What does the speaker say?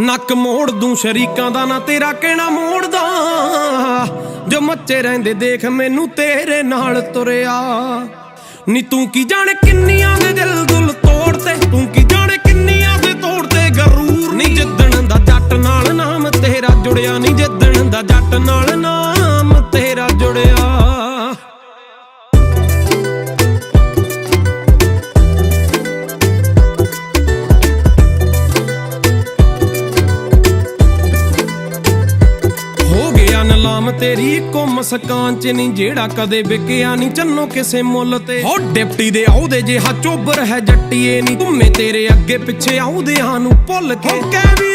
ਨੱਕ ਮੋੜ ਦੂੰ ਸ਼ਰੀਕਾਂ ਦਾ, ਨਾ ਤੇਰਾ ਕਹਿਣਾ ਮੋੜਦਾ। ਜੋ ਮੱਚੇ ਰਹਿੰਦੇ ਦੇਖ ਮੈਨੂੰ ਤੇਰੇ ਨਾਲ ਤੁਰਿਆ। ਨੀ ਤੂੰ ਕੀ ਜਾਣੇ ਕਿੰਨੀਆਂ ਦੇ ਦਿਲ ਦੁਲ ਤੋੜਤੇ, ਤੂੰ ਕੀ ਜਾਣੇ ਕਿੰਨੀਆਂ ਦੇ ਤੋੜਤੇ ਗਰੂਰ। ਨੀ ਜਿੱਦਣ ਦਾ ਜੱਟ ਨਾਲ ਨਾਮ ਤੇਰਾ ਜੁੜਿਆ, ਨੀ ਜਿੱਦਣ ਦਾ ਜੱਟ ਨਾਲ ਨਾਮ ਨਲਾਮ ਤੇਰੀ ਇੱਕੋ ਮਸਕਾਂ ਚ ਨਹੀਂ ਜਿਹੜਾ ਕਦੇ ਵਿਕਿਆ ਨਹੀਂ ਚੰਨੋ ਕਿਸੇ ਮੁੱਲ ਤੇ। ਹੋ ਡਿਪਟੀ ਦੇ ਆਉਦੇ ਜਿਹਾ ਚੋਬਰ ਹੈ ਜੱਟੀਏ ਨਹੀਂ ਘੁੰਮੇ ਤੇਰੇ ਅੱਗੇ ਪਿੱਛੇ ਆਉਂਦਿਆਂ ਨੂੰ ਭੁੱਲ ਕੇ। ਕਹਿ ਵੀ